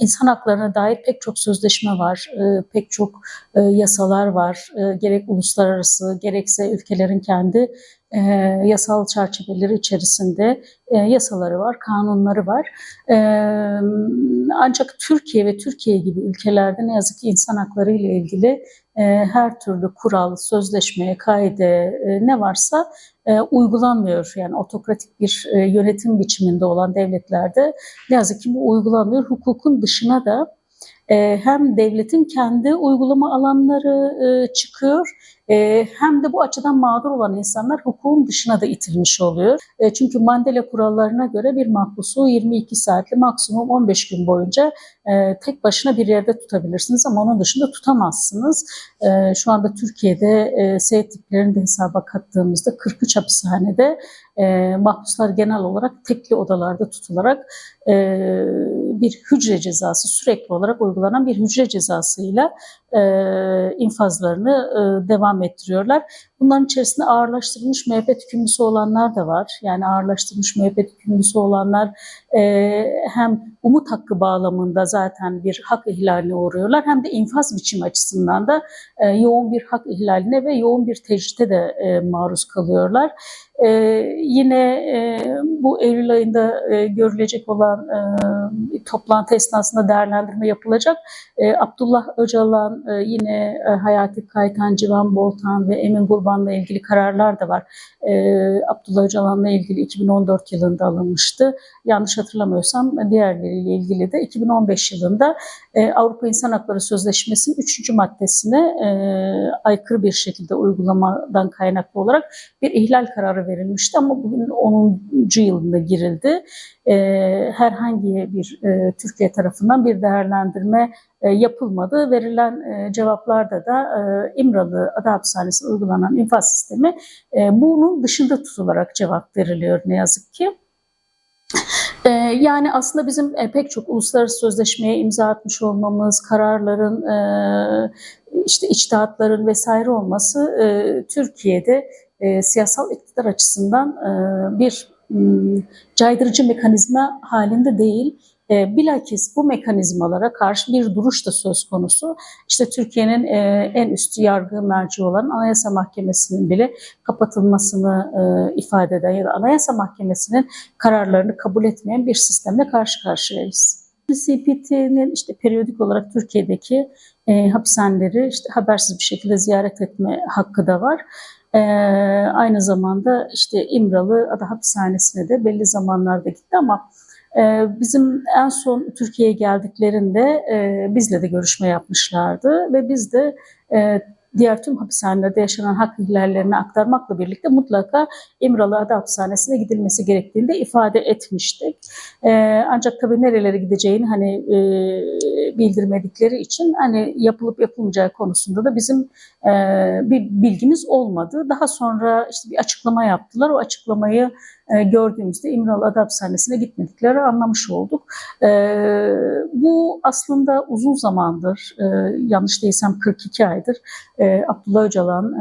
İnsan haklarına dair pek çok sözleşme var, e, pek çok e, yasalar var. E, gerek uluslararası gerekse ülkelerin kendi yasal çerçeveleri içerisinde yasaları var, kanunları var. Ancak Türkiye ve Türkiye gibi ülkelerde ne yazık ki insan hakları ile ilgili her türlü kural, sözleşme, kaide e, ne varsa e, uygulanmıyor. Yani otokratik bir e, yönetim biçiminde olan devletlerde ne yazık ki bu uygulanmıyor. Hukukun dışına da hem devletin kendi uygulama alanları çıkıyor e, hem de bu açıdan mağdur olan insanlar hukukun dışına da itilmiş oluyor. E, çünkü Mandela kurallarına göre bir mahpusu 22 saatli maksimum 15 gün boyunca e, tek başına bir yerde tutabilirsiniz ama onun dışında tutamazsınız. E, şu anda Türkiye'de e, tiplerini de hesaba kattığımızda 43 hapishanede e, mahpuslar genel olarak tekli odalarda tutularak e, bir hücre cezası sürekli olarak uygulanan bir hücre cezasıyla e, infazlarını devam ettiriyorlar. Bunların içerisinde ağırlaştırılmış müebbet hükümlüsü olanlar da var. Yani ağırlaştırılmış müebbet hükümlüsü olanlar e, hem umut hakkı bağlamında zaten bir hak ihlaline uğruyorlar hem de infaz biçimi açısından da e, yoğun bir hak ihlaline ve yoğun bir tecrite de e, maruz kalıyorlar. Ee, yine e, bu Eylül ayında e, görülecek olan e, toplantı esnasında değerlendirme yapılacak. E, Abdullah Öcalan, e, yine e, Hayati Kaytan, Civan Boltan ve Emin Gurban'la ilgili kararlar da var. E, Abdullah Öcalan'la ilgili 2014 yılında alınmıştı. Yanlış hatırlamıyorsam diğerleriyle ilgili de 2015 yılında e, Avrupa İnsan Hakları Sözleşmesi'nin 3. maddesine e, aykırı bir şekilde uygulamadan kaynaklı olarak bir ihlal kararı verilmişti ama bugün 10. yılında girildi. E, herhangi bir e, Türkiye tarafından bir değerlendirme e, yapılmadı. Verilen e, cevaplarda da İmralı Ada Hapishanesi'ne uygulanan infaz sistemi e, bunun dışında tutularak cevap veriliyor ne yazık ki. Ee, yani aslında bizim pek çok uluslararası sözleşmeye imza atmış olmamız, kararların, işte içtihatların vesaire olması e, siyasal iktidar açısından bir caydırıcı mekanizma halinde değil. E, bilakis bu mekanizmalara karşı bir duruş da söz konusu. İşte Türkiye'nin e, en üst yargı merci olan Anayasa Mahkemesi'nin bile kapatılmasını e, ifade eden ya da Anayasa Mahkemesi'nin kararlarını kabul etmeyen bir sistemle karşı karşıyayız. CPT'nin işte periyodik olarak Türkiye'deki e, hapishaneleri işte habersiz bir şekilde ziyaret etme hakkı da var. Ee, aynı zamanda işte İmralı Ada Hapishanesi'ne de belli zamanlarda gitti ama ee, bizim en son Türkiye'ye geldiklerinde e, bizle de görüşme yapmışlardı ve biz de e, diğer tüm hapishanelerde yaşanan hak ihlallerini aktarmakla birlikte mutlaka İmralı Ada Hapishanesi'ne gidilmesi gerektiğini de ifade etmiştik. E, ancak tabii nerelere gideceğini hani bildirmedikleri için hani yapılıp yapılmayacağı konusunda da bizim bir bilgimiz olmadı. Daha sonra işte bir açıklama yaptılar. O açıklamayı e, gördüğümüzde İmralı Ada Hapishanesi'ne gitmedikleri anlamış olduk. E, bu aslında uzun zamandır, e, yanlış değilsem 42 aydır Abdullah Öcalan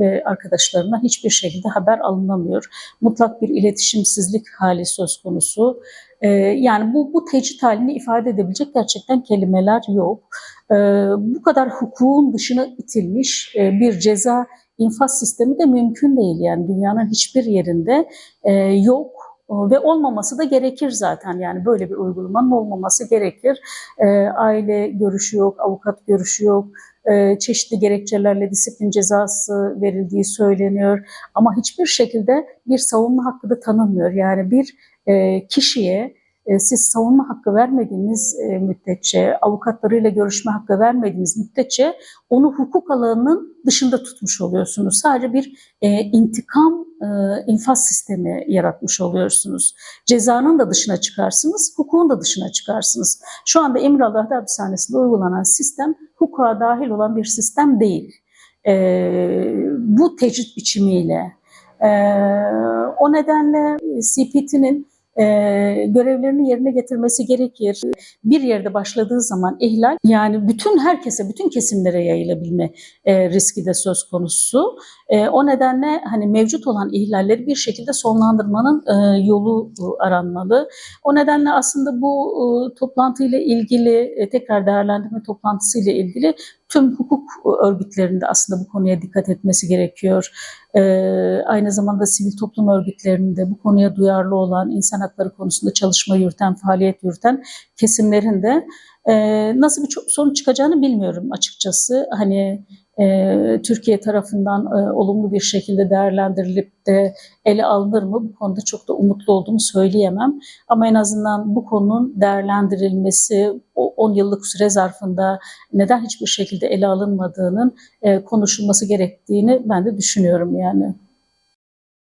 ve arkadaşlarına hiçbir şekilde haber alınamıyor. Mutlak bir iletişimsizlik hali söz konusu. Yani bu, bu tecrit halini ifade edebilecek gerçekten kelimeler yok. Bu kadar hukukun dışına itilmiş bir ceza infaz sistemi de mümkün değil. Yani dünyanın hiçbir yerinde e, yok ve olmaması da gerekir zaten yani böyle bir uygulamanın olmaması gerekir. E, aile görüşü yok, avukat görüşü yok, e, çeşitli gerekçelerle disiplin cezası verildiği söyleniyor ama hiçbir şekilde bir savunma hakkı da tanınmıyor. Yani bir e, kişiye e, siz savunma hakkı vermediğiniz e, müddetçe, avukatlarıyla görüşme hakkı vermediğiniz müddetçe onu hukuk alanının dışında tutmuş oluyorsunuz. Sadece bir e, intikam infaz sistemi yaratmış oluyorsunuz. Cezanın da dışına çıkarsınız, hukukun da dışına çıkarsınız. Şu anda İmralı Hapishanesi'nde uygulanan sistem hukuka dahil olan bir sistem değil. Bu tecrit biçimiyle. O nedenle CPT'nin e, görevlerini yerine getirmesi gerekir. Bir yerde başladığı zaman ihlal yani bütün herkese, bütün kesimlere yayılabilme e, riski de söz konusu. E, o nedenle hani mevcut olan ihlalleri bir şekilde sonlandırmanın yolu aranmalı. O nedenle aslında bu e, toplantıyla ilgili e, tekrar değerlendirme toplantısı ile ilgili tüm hukuk örgütlerinde aslında bu konuya dikkat etmesi gerekiyor. E, aynı zamanda sivil toplum örgütlerinde bu konuya duyarlı olan, insan hakları konusunda çalışma yürüten, faaliyet yürüten kesimlerin de e, nasıl bir sonuç çıkacağını bilmiyorum açıkçası. Hani Türkiye tarafından e, olumlu bir şekilde değerlendirilip de ele alınır mı? Bu konuda çok da umutlu olduğumu söyleyemem. Ama en azından bu konunun değerlendirilmesi, o 10 yıllık süre zarfında neden hiçbir şekilde ele alınmadığının e, konuşulması gerektiğini ben de düşünüyorum yani.